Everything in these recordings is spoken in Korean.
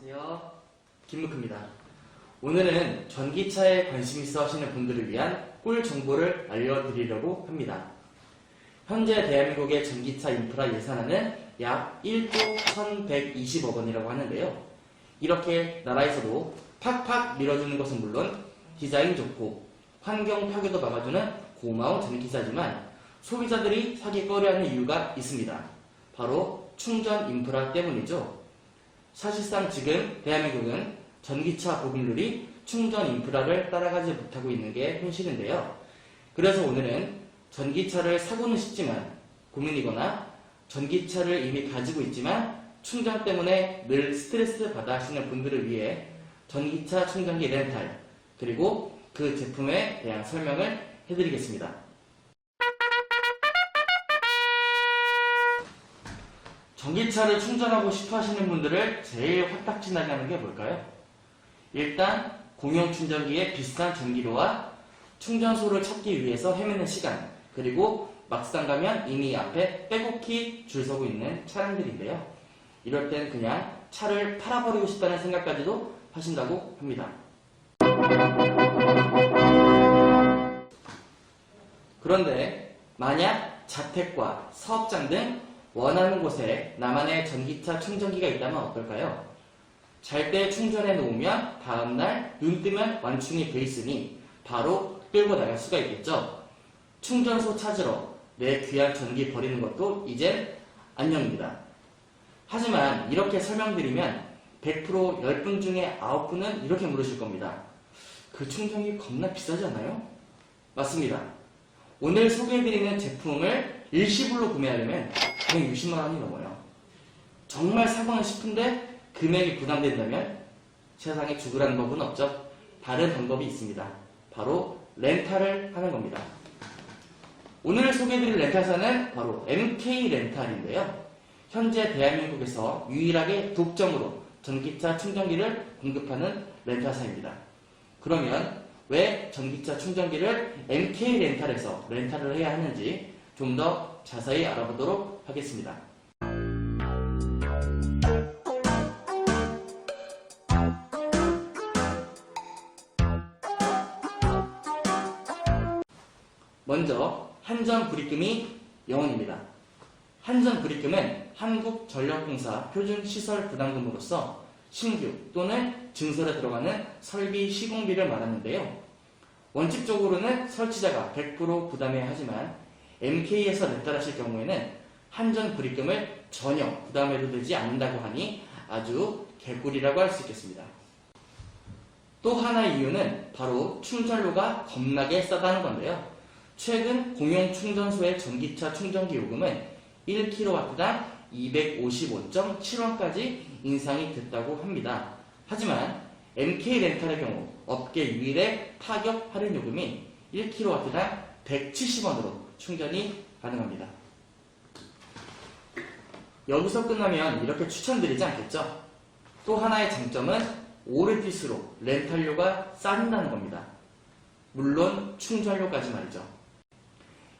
안녕하세요. 김무크입니다. 오늘은 전기차에 관심 있어 하시는 분들을 위한 꿀 정보를 알려드리려고 합니다. 현재 대한민국의 전기차 인프라 예산안은 약 1조 1120억 원이라고 하는데요. 이렇게 나라에서도 팍팍 밀어주는 것은 물론 디자인 좋고 환경 파괴도 막아주는 고마운 전기차지만 소비자들이 사기 꺼려하는 이유가 있습니다. 바로 충전 인프라 때문이죠. 사실상 지금 대한민국은 전기차 보급률이 충전 인프라를 따라가지 못하고 있는 게 현실인데요. 그래서 오늘은 전기차를 사고는 쉽지만 고민이거나 전기차를 이미 가지고 있지만 충전 때문에 늘 스트레스 받아 하시는 분들을 위해 전기차 충전기 렌탈 그리고 그 제품에 대한 설명을 해드리겠습니다. 전기차를 충전하고 싶어 하시는 분들을 제일 화딱지나게 하는 게 뭘까요? 일단 공용 충전기의 비싼 전기료와 충전소를 찾기 위해서 헤매는 시간 그리고 막상 가면 이미 앞에 빼곡히 줄 서고 있는 차량들인데요. 이럴 땐 그냥 차를 팔아버리고 싶다는 생각까지도 하신다고 합니다. 그런데 만약 자택과 사업장 등 원하는 곳에 나만의 전기차 충전기가 있다면 어떨까요? 잘 때 충전해 놓으면 다음날 눈 뜨면 완충이 돼 있으니 바로 끌고 나갈 수가 있겠죠. 충전소 찾으러 내 귀한 전기 버리는 것도 이젠 안녕입니다. 하지만 이렇게 설명드리면 100% 10분 중에 9분은 이렇게 물으실 겁니다. 그 충전기 겁나 비싸지 않나요? 맞습니다. 오늘 소개해드리는 제품을 일시불로 구매하려면 160만 원이 넘어요. 정말 사고는 싶은데 금액이 부담된다면 세상에 죽으라는 법은 없죠. 다른 방법이 있습니다. 바로 렌탈을 하는 겁니다. 오늘 소개해드릴 렌탈사는 바로 MK 렌탈인데요. 현재 대한민국에서 유일하게 독점으로 전기차 충전기를 공급하는 렌탈사입니다. 그러면 왜 전기차 충전기를 MK 렌탈에서 렌탈을 해야 하는지 좀 더 자세히 알아보도록 하겠습니다. 먼저 한전 불입금이 0원입니다. 한전 불입금은 한국전력공사 표준시설 부담금으로서 신규 또는 증설에 들어가는 설비 시공비를 말하는데요. 원칙적으로는 설치자가 100% 부담해야 하지만 MK에서 렌탈하실 경우에는 한전 불입금을 전혀 부담해도 되지 않는다고 하니 아주 개꿀이라고 할 수 있겠습니다. 또 하나의 이유는 바로 충전료가 겁나게 싸다는 건데요. 최근 공용 충전소의 전기차 충전기 요금은 1kW당 255.7원까지 인상이 됐다고 합니다. 하지만 MK 렌탈의 경우 업계 유일의 파격 할인 요금이 1kW당 170원으로 충전이 가능합니다. 여기서 끝나면 이렇게 추천드리지 않겠죠? 또 하나의 장점은 오래될수록 렌탈료가 싸진다는 겁니다. 물론 충전료까지 말이죠.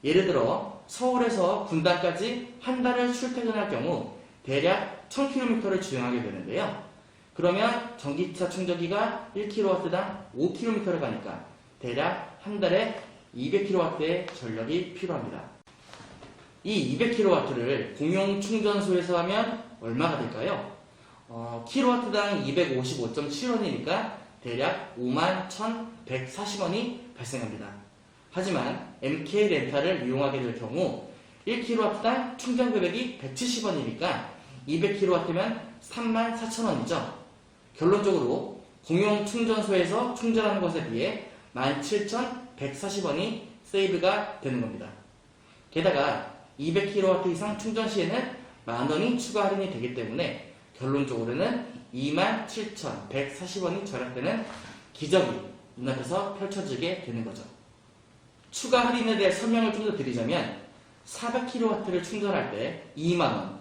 예를 들어 서울에서 분당까지 한 달을 출퇴근할 경우 대략 1000km를 주행하게 되는데요. 그러면 전기차 충전기가 1kW당 5km를 가니까 대략 한 달에 200kW의 전력이 필요합니다. 이 200kW를 공용 충전소에서 하면 얼마가 될까요? 어, kW당 255.7원이니까 대략 51,140원이 발생합니다. 하지만 MK 렌탈을 이용하게 될 경우 1kW당 충전 금액이 170원이니까 200kW면 34,000원이죠. 결론적으로 공용 충전소에서 충전하는 것에 비해 17,140원이 세이브가 되는 겁니다. 게다가 200kW 이상 충전 시에는 만 원이 추가 할인이 되기 때문에 결론적으로는 27,140원이 절약되는 기적이 눈앞에서 펼쳐지게 되는 거죠. 추가 할인에 대해 설명을 좀 더 드리자면 400kW를 충전할 때 2만원,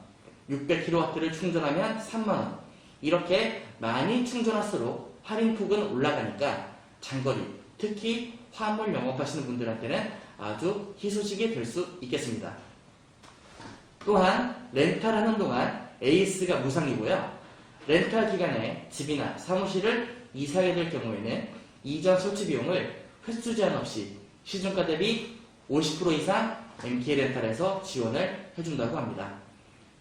600kW를 충전하면 3만원 이렇게 많이 충전할수록 할인 폭은 올라가니까 장거리, 특히 화물 영업하시는 분들한테는 아주 희소식이 될 수 있겠습니다. 또한 렌탈하는 동안 AS가 무상이고요. 렌탈 기간에 집이나 사무실을 이사하게 될 경우에는 이전 설치 비용을 횟수 제한 없이 시중가 대비 50% 이상 MK 렌탈에서 지원을 해준다고 합니다.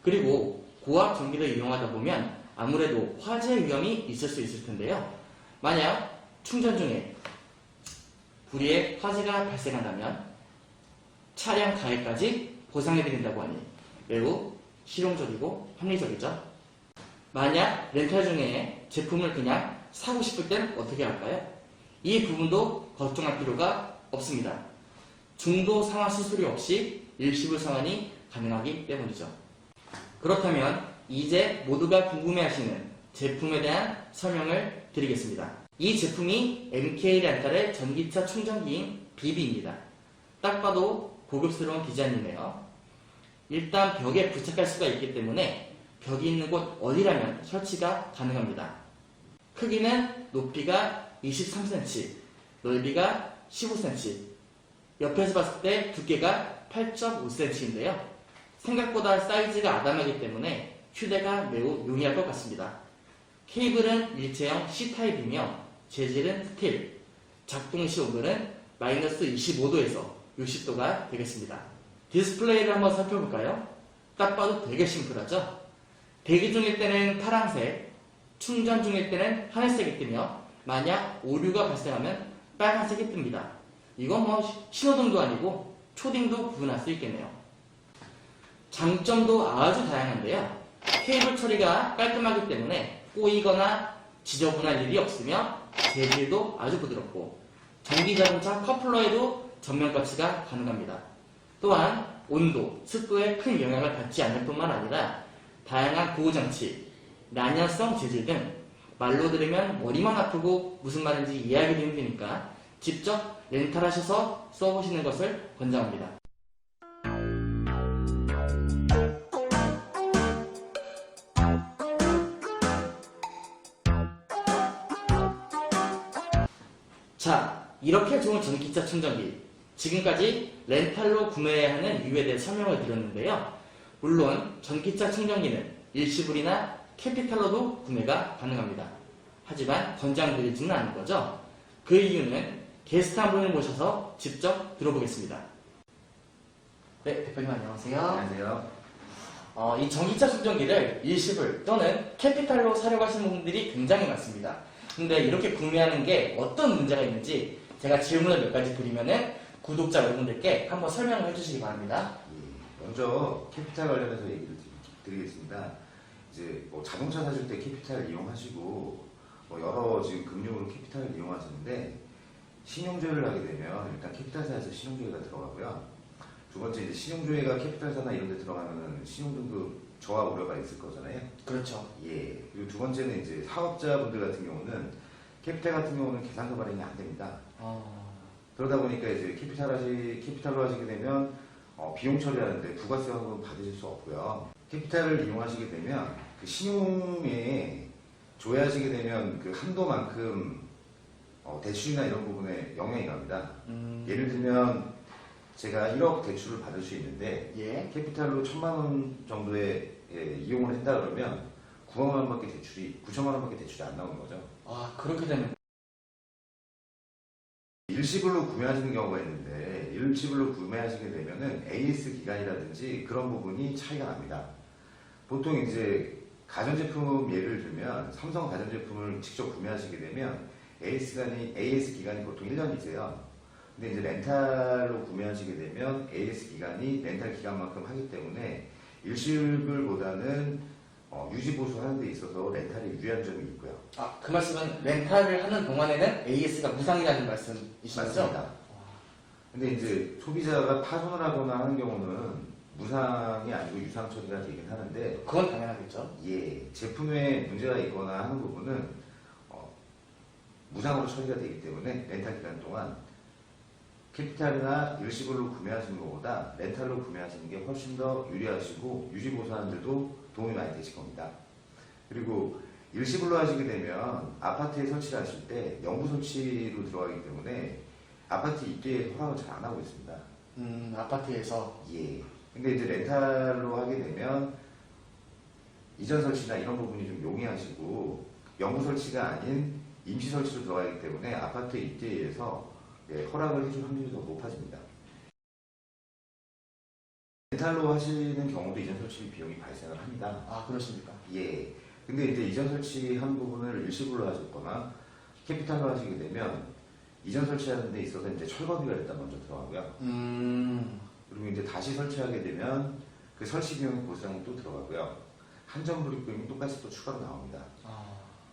그리고 고압 전기를 이용하다 보면 아무래도 화재 위험이 있을 수 있을 텐데요. 만약 충전 중에 불의의 화재가 발생한다면 차량 가해까지 보상해드린다고 하니 매우 실용적이고 합리적이죠. 만약 렌탈 중에 제품을 그냥 사고 싶을 땐 어떻게 할까요? 이 부분도 걱정할 필요가 없습니다. 중도 상환 수수료 없이 일시불 상환이 가능하기 때문이죠. 그렇다면 이제 모두가 궁금해하시는 제품에 대한 설명을 드리겠습니다. 이 제품이 MK 렌탈의 전기차 충전기인 비비입니다. 딱 봐도 고급스러운 디자인이네요. 일단 벽에 부착할 수가 있기 때문에 벽이 있는 곳 어디라면 설치가 가능합니다. 크기는 높이가 23cm, 넓이가 15cm, 옆에서 봤을 때 두께가 8.5cm인데요. 생각보다 사이즈가 아담하기 때문에 휴대가 매우 용이할 것 같습니다. 케이블은 일체형 C타입이며 재질은 스틸, 작동 시 온도는 마이너스 25도에서 60도가 되겠습니다. 디스플레이를 한번 살펴볼까요? 딱 봐도 되게 심플하죠? 대기 중일 때는 파란색, 충전 중일 때는 하늘색이 뜨며 만약 오류가 발생하면 빨간색이 뜹니다. 이건 뭐 신호등도 아니고 초딩도 구분할 수 있겠네요. 장점도 아주 다양한데요. 케이블 처리가 깔끔하기 때문에 꼬이거나 지저분할 일이 없으며 재질도 아주 부드럽고 전기 자동차 커플러에도 전면 거치가 가능합니다. 또한 온도, 습도에 큰 영향을 받지 않을 뿐만 아니라 다양한 보호장치, 난연성 재질 등 말로 들으면 머리만 아프고 무슨 말인지 이해하기도 힘드니까 직접 렌탈하셔서 써보시는 것을 권장합니다. 자, 이렇게 좋은 전기차 충전기. 지금까지 렌탈로 구매해야 하는 이유에 대해 설명을 드렸는데요. 물론 전기차 충전기는 일시불이나 캐피탈로도 구매가 가능합니다. 하지만 권장드리지는 않은 거죠. 그 이유는 게스트 한 분을 모셔서 직접 들어보겠습니다. 네, 대표님 안녕하세요. 안녕하세요. 어, 이 전기차 충전기를 일시불 또는 캐피탈로 사려고 하시는 분들이 굉장히 많습니다. 근데 이렇게 구매하는 게 어떤 문제가 있는지 제가 질문을 몇 가지 드리면은 구독자 여러분들께 한번 설명을 해주시기 바랍니다. 예, 먼저 캐피탈 관련해서 얘기를 드- 드리겠습니다. 이제 뭐 자동차 사실 때 캐피탈 이용하시고 뭐 여러 지금 금융으로 캐피탈을 이용하시는데 신용조회를 하게 되면 일단 캐피탈사에서 신용조회가 들어가고요. 두 번째 이제 신용조회가 캐피탈사나 이런 데 들어가면은 신용등급 저하 우려가 있을 거잖아요. 그렇죠. 예. 그리고 두 번째는 이제 사업자분들 같은 경우는 캐피탈 같은 경우는 계산서 발행이 안 됩니다. 어, 그러다 보니까 이제 캐피탈 하시, 캐피탈로 하시게 되면 어, 비용 처리하는데 부가세금은 받으실 수 없고요. 캐피탈을 이용하시게 되면 그 신용에 조회하시게 되면 그 한도만큼 어, 대출이나 이런 부분에 영향이 갑니다. 음, 예를 들면 제가 1억 대출을 받을 수 있는데 예. 캐피탈로 천만 원 정도의 예, 이용을 한다 그러면 9만 원밖에 대출이 9천만 원밖에 대출이 안 나오는 거죠. 아, 그렇게 되면 일시불로 구매하시는 경우가 있는데 일시불로 구매하시게 되면은 AS 기간이라든지 그런 부분이 차이가 납니다. 보통 이제 가전제품 예를 들면 삼성 가전제품을 직접 구매하시게 되면 AS 기간이 AS 기간이 보통 1년이세요. 근데 이제 렌탈로 구매하시게 되면 AS 기간이 렌탈 기간만큼 하기 때문에 일시불보다는 어, 유지 보수 하는 데 있어서 렌탈이 유리한 점이 있고요. 아, 그 말씀은 렌탈을 하는 동안에는 AS가 무상이라는 말씀이신 거죠? 맞습니다. 근데 이제 소비자가 파손을 하거나 하는 경우는 무상이 아니고 유상 처리가 되긴 하는데 그건 당연하겠죠. 예 제품에 문제가 있거나 하는 부분은 어, 무상으로 처리가 되기 때문에 렌탈 기간 동안 캐피탈이나 일시불로 구매하시는 것보다 렌탈로 구매하시는 게 훨씬 더 유리하시고 유지 보수하는 데도 도움이 많이 되실 겁니다. 그리고 일시불로 하시게 되면 아파트에 설치를 하실 때 영구 설치로 들어가기 때문에 아파트 입주에 허락을 잘 안 하고 있습니다. 음, 아파트에서 예. 근데 이제 렌탈로 하게 되면 이전 설치나 이런 부분이 좀 용이하시고 영구 설치가 아닌 임시 설치로 들어가기 때문에 아파트 입지에서 예, 허락을 해줄 확률이 더 높아집니다. 렌탈로 하시는 경우도 이전 설치 비용이 발생을 합니다. 아, 그렇습니까? 예. 근데 이제 이전 설치한 부분을 일시불로 하셨거나 캐피탈로 하시게 되면 이전 설치하는 데 있어서 이제 철거비가 일단 먼저 들어가고요. 음, 그리고 이제 다시 설치하게 되면 그 설치 비용 보상이 또 들어가고요. 한전 불입금이 똑같이 또 추가로 나옵니다. 아,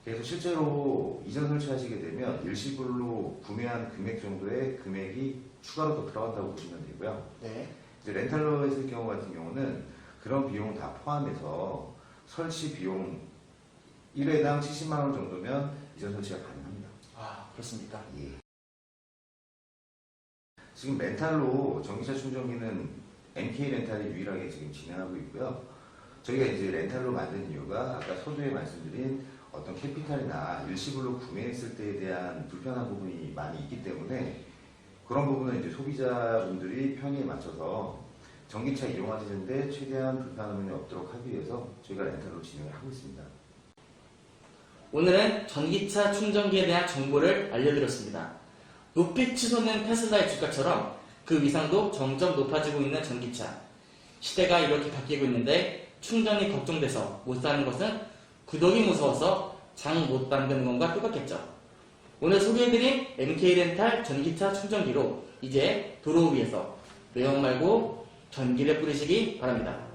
그래서 실제로 이전 설치하시게 되면 일시불로 구매한 금액 정도의 금액이 추가로 더 들어간다고 보시면 되고요. 네. 이제 렌탈로 했을 경우 같은 경우는 그런 비용을 다 포함해서 설치 비용 1회당 70만 원 정도면 이전 설치가 가능합니다. 아, 그렇습니까? 예. 지금 렌탈로 전기차 충전기는 MK 렌탈이 유일하게 지금 진행하고 있고요. 저희가 이제 렌탈로 만든 이유가 아까 서두에 말씀드린 어떤 캐피탈이나 일시불로 구매했을 때에 대한 불편한 부분이 많이 있기 때문에 그런 부분은 이제 소비자분들이 편의에 맞춰서 전기차 이용하시는데 최대한 불편함이 없도록 하기 위해서 저희가 렌탈로 진행을 하고 있습니다. 오늘은 전기차 충전기에 대한 정보를 알려드렸습니다. 높이 치솟는 테슬라의 주가처럼 그 위상도 점점 높아지고 있는 전기차. 시대가 이렇게 바뀌고 있는데 충전이 걱정돼서 못 사는 것은 구독이 무서워서 장 못 담그는 것과 똑같겠죠. 오늘 소개해드린 MK렌탈 전기차 충전기로 이제 도로 위에서 매연 말고 전기를 뿌리시기 바랍니다.